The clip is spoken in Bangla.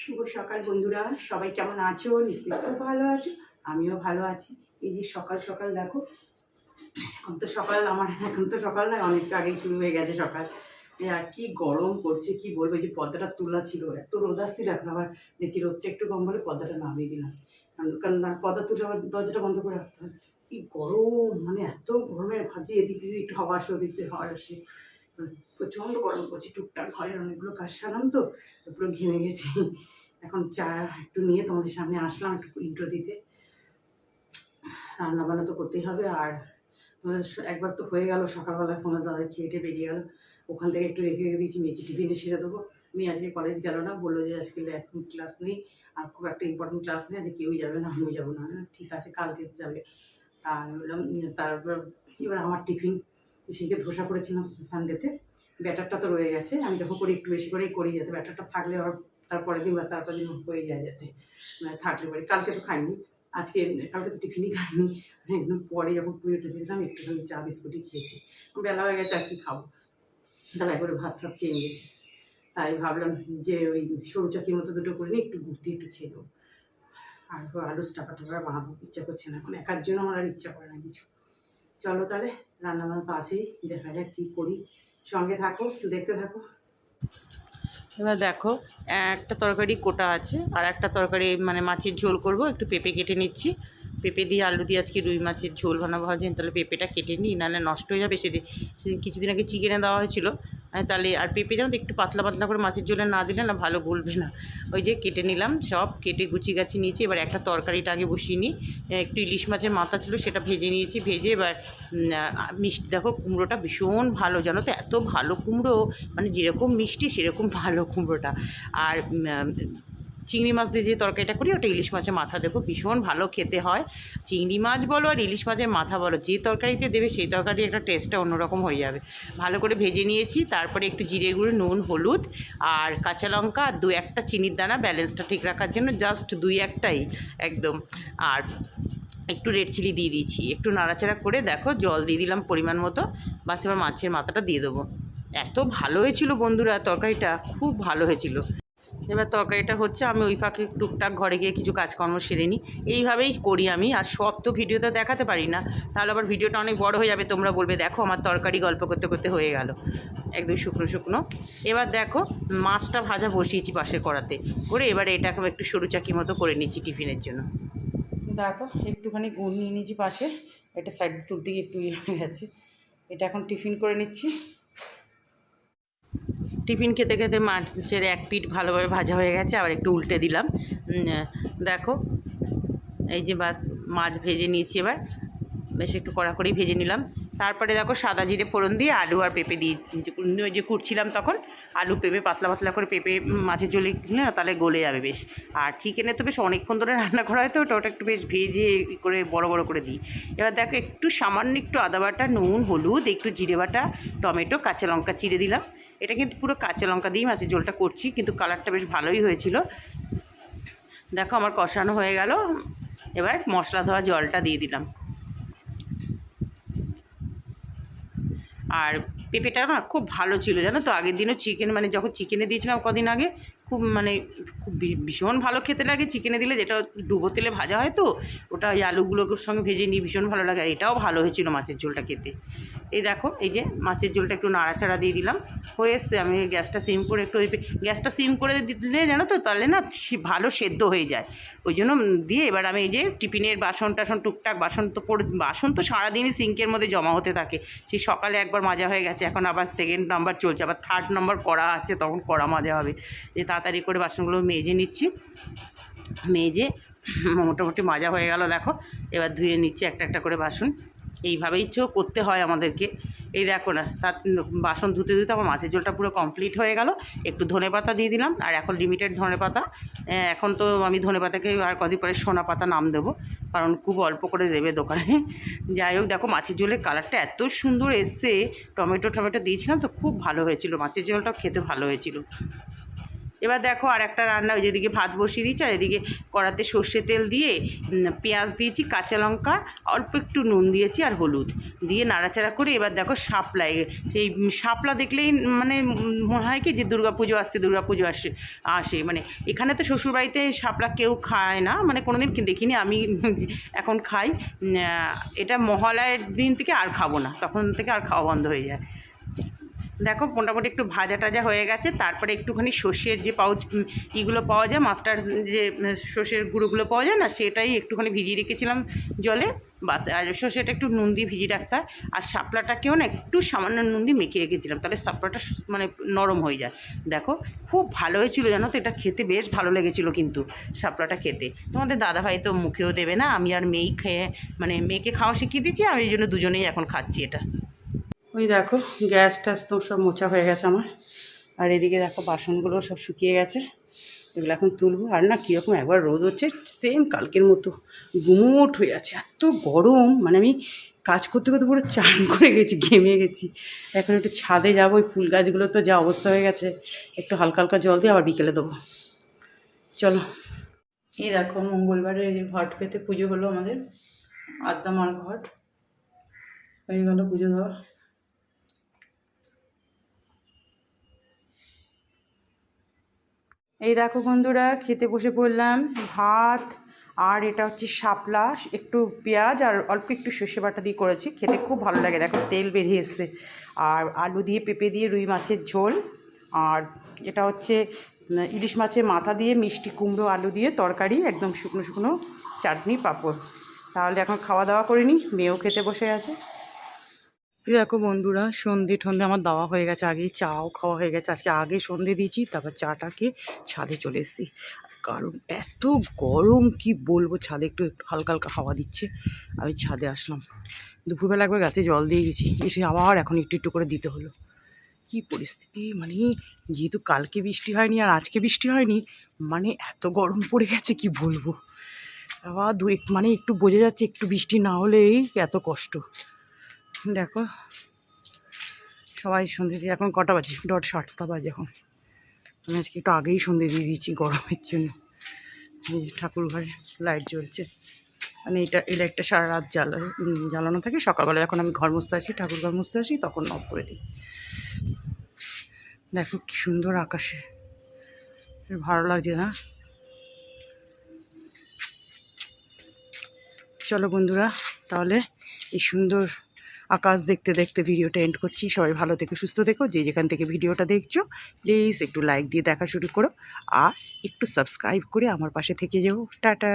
শুভ সকাল বন্ধুরা, সবাই কেমন আছো? নিশ্চয়ই খুব ভালো আছো, আমিও ভালো আছি। এই যে সকাল সকাল, দেখো, এখন তো সকাল, আমার এখন তো সকাল নয়, অনেকটা আগেই শুরু হয়ে গেছে সকাল। আর কি গরম করছে কি বলব যে পর্দাটা তোলা ছিল, এত রোদ আসছিল এখন আবার দেখছি রোদটা একটু কম বলে পর্দাটা নামিয়ে দিলাম। কারণ- পর্দা তুলে আবার দরজাটা বন্ধ করে রাখতে হয়। কি গরম মানে এত গরমে ভাবছি এদিক দিয়ে একটু হাওয়া আসে, ওদিক দিয়ে হাওয়া আসে। প্রচণ্ড গরম করছে টুকটাক ঘরের অনেকগুলো কাজ সারাম তো পুরো ঘেমে গেছি। এখন চা একটু নিয়ে তোমাদের সামনে আসলাম একটু ইন্ট্রো দিতে। রান্না বান্না তো করতেই হবে আর তোমাদের একবার তো হয়ে গেল সকালবেলা ফোনে দাদা খেয়ে টেয়ে বেরিয়ে গেল। ওখান থেকে একটু রেখে রেখে দিয়েছি, মেয়েকে টিফিনে সেরে দেবো। মেয়ে আজকে কলেজ গেল না, বলল যে আজকে এখন ক্লাস নেই আর খুব একটা ইম্পর্টেন্ট ক্লাস নেই, আজকে কেউই যাবে না, আমিও যাব না। ঠিক আছে, কালকে যাবে। তা আমি বললাম তারপর এবার আমার টিফিন। সেদিকে ধোসা করেছিলাম সানডেতে ব্যাটারটা তো রয়ে গেছে। আমি যখন করি, একটু বেশি করেই করি যাতে ব্যাটারটা থাকলে আবার তারপরের দিন বা তারপর দিন হয়ে যায় যাতে মানে থাকলে পরে। কালকে তো খাইনি। আজকে, কালকে তো টিফিনই খাইনি। একদম পরে যখন পুজো টুজো দিলাম একটুখানি চা, বিস্কুটই খেয়েছি। বেলা হয়ে গেছে, আর কি খাব? তাহলে করে ভাত টাত খেয়ে নিয়েছি। তাই ভাবলাম যে ওই সরু চাকির মতো দুটো করে নিই একটু ঘুরতে একটু খেয়ে নেব। আর আলু টাকা টাকা বানাবো ইচ্ছা করছে না। এখন একার জন্য আমার আর ইচ্ছা করে না কিছু। চলো তাহলে, রান্নাবান্না তো আছেই, দেখা যাক কী করি। সঙ্গে থাকো, একটু দেখতে থাকো। এবার দেখো, একটা তরকারি কোটা আছে, আর একটা তরকারি মানে মাছের ঝোল করব, একটু পেঁপে কেটে নিচ্ছি। পেঁপে দিয়ে আলু দিয়ে আজকে রুই মাছের ঝোল বানাবো, ভাবছি তাহলে পেঁপেটা কেটে নিই, নাহলে নষ্ট হয়ে যাবে সেদিন। সেদিন কিছুদিন আগে চিকেনে দেওয়া হয়েছিল তাহলে আর পেঁপে তো একটু পাতলা পাতলা করে মাছের ঝোলে না দিলে না ভালো গলবে না। ওই যে কেটে নিলাম সব, কেটে গুছি গাছি নিয়েছি। এবার একটা তরকারিটা আগে বসিয়ে নিই। একটু ইলিশ মাছের মাথা ছিল সেটা ভেজে নিয়েছি। ভেজে এবার মিষ্টি দেখো কুমড়োটা ভীষণ ভালো জানো তো, এত ভালো কুমড়ো মানে যেরকম মিষ্টি সেরকম ভালো কুমড়োটা। আর চিংড়ি মাছ দিয়ে যে তরকারিটা করি, ওটা ইলিশ মাছের মাথা দেবো। ভীষণ ভালো খেতে হয়। চিংড়ি মাছ বলো আর ইলিশ মাছের মাথা বলো, যে তরকারিতে দেবে সেই তরকারি একটা টেস্টটা অন্যরকম হয়ে যাবে। ভালো করে ভেজে নিয়েছি, তারপরে একটু জিরে গুঁড়ো, নুন, হলুদ আর কাঁচা লঙ্কা আর দু একটা চিনির দানা ব্যালেন্সটা ঠিক রাখার জন্য জাস্ট দুই একটাই একদম। আর একটু রেড চিলি দিয়ে দিয়েছি, একটু নাড়াচাড়া করে দেখো জল দিয়ে দিলাম পরিমাণ মতো, বাস এবার মাছের মাথাটা দিয়ে দেবো। এত ভালো হয়েছিল বন্ধুরা তরকারিটা, খুব ভালো হয়েছিল। এবার তরকারিটা হচ্ছে, আমি ওই ফাঁকে টুকটাক ঘরে গিয়ে কিছু কাজকর্ম সেরে নিই। এইভাবেই করি আমি, আর সব তো ভিডিওতে দেখাতে পারি না। তাহলে আবার ভিডিওটা অনেক বড় হয়ে যাবে, তোমরা বলবে, দেখো, আমার তরকারি গল্প করতে করতে হয়ে গেল। একদম শুকনো শুকনো। এবার দেখো, মাছটা ভাজা বসিয়েছি পাশের করাতে করে এবার এটাকে একটু সরু চাকি মতো করে নিচ্ছি টিফিনের জন্য। দেখো, একটুখানি গুড় নিয়ে নিয়েছি পাশে। এটা সাইড তুলতে গিয়ে একটু ইয়ে হয়ে গেছে। এটা এখন টিফিন করে নিচ্ছি। টিফিন খেতে খেতে মাছের এক পিঠ ভালোভাবে ভাজা হয়ে গেছে, আবার একটু উল্টে দিলাম। দেখো, এই যে বাস, মাছ ভেজে নিয়েছি এবার। বেশ একটু কড়া করেই ভেজে নিলাম। তারপরে দেখো, সাদা জিরে ফোড়ন দিয়ে আলু আর পেঁপে দিয়ে যে কুটছিলাম তখন, আলু পেঁপে পাতলা পাতলা করে পেঁপে মাছের জলে না, তাহলে গলে যাবে বেশ। আর চিকেনে তো বেশ অনেকক্ষণ ধরে রান্না করা হয় তো, ওটা ওটা একটু বেশ ভেজে করে বড় বড় করে দিই। এবার দেখো, একটু সামান্য একটু আদা বাটা, নুন, হলুদ, একটু জিরে বাটা, টমেটো, কাঁচা লঙ্কা চিড়ে দিলাম। এটা কিন্তু পুরো কাঁচা লঙ্কা দিয়েই মাছের ঝোলটা করছি, কিন্তু কালারটা বেশ ভালোই হয়েছিল। দেখো আমার কষানো হয়ে গেল। এবার মশলা ধোয়া জলটা দিয়ে দিলাম। আর পেঁপেটা না খুব ভালো ছিল, জানো তো? আগের দিনও চিকেন মানে যখন চিকেনে দিয়েছিলাম কদিন আগে, খুব মানে খুব ভীষণ ভালো খেতে লাগে। চিকেনে দিলে যেটা ডুবো তেলে ভাজা হয় তো, ওটা ওই আলুগুলোর সঙ্গে ভেজে নিই ভীষণ ভালো লাগে। আর এটাও ভালো হয়েছিল মাছের ঝোলটা খেতে। এই দেখো, এই যে মাছের ঝোলটা একটু নাড়াচাড়া দিয়ে দিলাম। হয়ে এসছে, আমি গ্যাসটা সিম করে একটু ওই গ্যাসটা সিম করে দিলে জানো তো, তাহলে না ভালো সেদ্ধ হয়ে যায়। ওই জন্য দিয়ে এবার আমি এই যে টিফিনের বাসন টাসন, টুকটাক বাসন তো পড়ে, বাসন তো সারাদিনই সিঙ্কের মধ্যে জমা হতে থাকে। সেই সকালে একবার মাজা হয়ে গেছে, এখন আবার সেকেন্ড নাম্বার চলছে, আবার থার্ড নাম্বার করা আছে, তখন করা মাজা হবে। যে তাড়াতাড়ি করে বাসনগুলো মেজে নিচ্ছি। মেজে মোটামুটি মাজা হয়ে গেল, দেখো। এবার ধুয়ে নিচ্ছি একটা একটা করে বাসন। এইভাবেই তো করতে হয় আমাদেরকে। এই দেখো না, তার বাসন ধুতে ধুতে আমার মাছের ঝোলটা পুরো কমপ্লিট হয়ে গেল। একটু ধনে পাতা দিয়ে দিলাম, আর এখন লিমিটেড ধনে পাতা। এখন তো আমি ধনে পাতাকে আর কদিন পরে সোনা পাতা নাম দেবো, কারণ খুব অল্প করে দেবে দোকানে। যাই হোক, দেখো মাছের ঝোলের কালারটা এত সুন্দর এসছে। টমেটো টমেটো দিয়েছিলাম তো খুব ভালো হয়েছিল। মাছের ঝোলটাও খেতে ভালো হয়েছিল। এবার দেখো আর একটা রান্না, ওই যেদিকে ভাত বসিয়ে দিয়েছি আর এদিকে কড়াতে সর্ষে তেল দিয়ে পেঁয়াজ দিয়েছি, কাঁচা লঙ্কা, অল্প একটু নুন দিয়েছি আর হলুদ দিয়ে নাড়াচাড়া করে এবার দেখো শাপলা সেই শাপলা দেখলেই মানে মনে হয় কি যে পুজো আসছে পুজো আসে আসে। মানে এখানে তো শ্বশুরবাড়িতে শাপলা কেউ খায় না মানে কোনো দিন দেখিনি আমি, এখন খাই। এটা মহালয়ের দিন থেকে আর খাব না, তখন থেকে আর খাওয়া বন্ধ হয়ে যায়। দেখো মোটামুটি একটু ভাজা টাজা হয়ে গেছে, তারপরে একটুখানি সর্ষের যে পাউচ ইগুলো পাওয়া যায় মাস্টার যে সর্ষের গুঁড়োগুলো পাওয়া যায় না, সেটাই একটুখানি ভিজিয়ে রেখেছিলাম জলে, বাস, আর সর্ষেটা একটু নুন দিয়ে ভিজিয়ে রাখতে হয়, আর শাপলাটাকেও না একটু সামান্য নুন দিয়ে মেখে রেখেছিলাম, তাহলে শাপলাটা মানে নরম হয়ে যায়। দেখো, খুব ভালো হয়েছিল জানো তো, এটা খেতে বেশ ভালো লেগেছিলো কিন্তু শাপলাটা খেতে। তোমাদের দাদাভাই তো মুখেও দেবে না, আমি আর মেয়েই খেয়ে মানে মেয়েকে খাওয়া শিখিয়ে দিচ্ছি আমি এই জন্য দুজনেই এখন খাচ্ছি এটা। ওই দেখো, গ্যাস ট্যাস তো সব মোচা হয়ে গেছে আমার। আর এদিকে দেখো, বাসনগুলো সব শুকিয়ে গেছে। এগুলো এখন তুলবো। আর না, কীরকম একবার রোদ হচ্ছে সেম কালকের মতো গুমোট হয়ে আছে। এত গরম মানে আমি কাজ করতে করতে পুরো চান করে গেছি, ঘেমে গেছি। এখন একটু ছাদে যাব, ওই ফুল গাছগুলো তো যা অবস্থা হয়ে গেছে। একটু হালকা হালকা জল দিয়ে আবার বিকেলে দেবো। চলো। এই দেখো, মঙ্গলবারে এই ঘট পেতে পুজো হলো আমাদের। আদ্যামার ঘট। হয়ে গেলো পুজো দেওয়া। এই দেখো বন্ধুরা, খেতে বসে পড়লাম ভাত আর এটা হচ্ছে শাপলা, একটু পেঁয়াজ আর অল্প একটু সর্ষে বাটা দিয়ে করেছি, খেতে খুব ভালো লাগে। দেখো তেল বেরিয়ে আর আলু দিয়ে পেঁপে দিয়ে রুই মাছের ঝোল আর এটা হচ্ছে ইলিশ মাছের মাথা দিয়ে মিষ্টি কুমড়ো আলু দিয়ে তরকারি, একদম শুকনো শুকনো চাটনি পাঁপড়। তাহলে এখন খাওয়া দাওয়া করিনি মেয়েও খেতে বসে আছে। দেখো বন্ধুরা, সন্ধে ঠন্ধে আমার দেওয়া হয়ে গেছে, আগেই চাও খাওয়া হয়ে গেছে, আজকে আগে সন্ধে দিয়েছি, তারপর চাটাকে ছাদে চলে এসেছি। কারণ এত গরম, কি বলব, ছাদে একটু হালকা হালকা হাওয়া দিচ্ছে, আমি ছাদে আসলাম। দুপুরবেলা একবার গাছে জল দিয়ে গেছি, এসে আবার এখন একটু একটু করে দিতে হলো। কি পরিস্থিতি মানে যেহেতু কালকে বৃষ্টি হয়নি আর আজকে বৃষ্টি হয়নি মানে এত গরম পড়ে গেছে, কি বলব। আবার দু মানে একটু বোঝা যাচ্ছে একটু বৃষ্টি না হলেই এত কষ্ট। দেখো, সবাই সন্ধে দিয়ে, এখন কটা বাজে? ডট সাতটা বাজে এখন। আমি আজকে একটু আগেই সন্ধে দিয়ে দিয়েছি গরমের জন্য। ঠাকুর ঘরে লাইট জ্বলছে। মানে এটা এই লাইটটা সারা রাত জ্বালা জ্বালানো থাকে। সকালবেলা যখন আমি ঘর মুছতে আসি, ঠাকুর ঘর মুছতে আসি, তখন অফ করে দিই। দেখো কি সুন্দর আকাশে। ভালো লাগছে না? চলো বন্ধুরা, তাহলে এই সুন্দর আকাশ দেখতে দেখতে ভিডিওটা এন্ড করছি। সবাই ভালো থেকে, সুস্থ থেকো। যে যেখান থেকে ভিডিওটা দেখছ প্লিজ একটু লাইক দিয়ে দেখা শুরু করো। আর একটু সাবস্ক্রাইব করে আমার পাশে থেকে যেও। টাটা!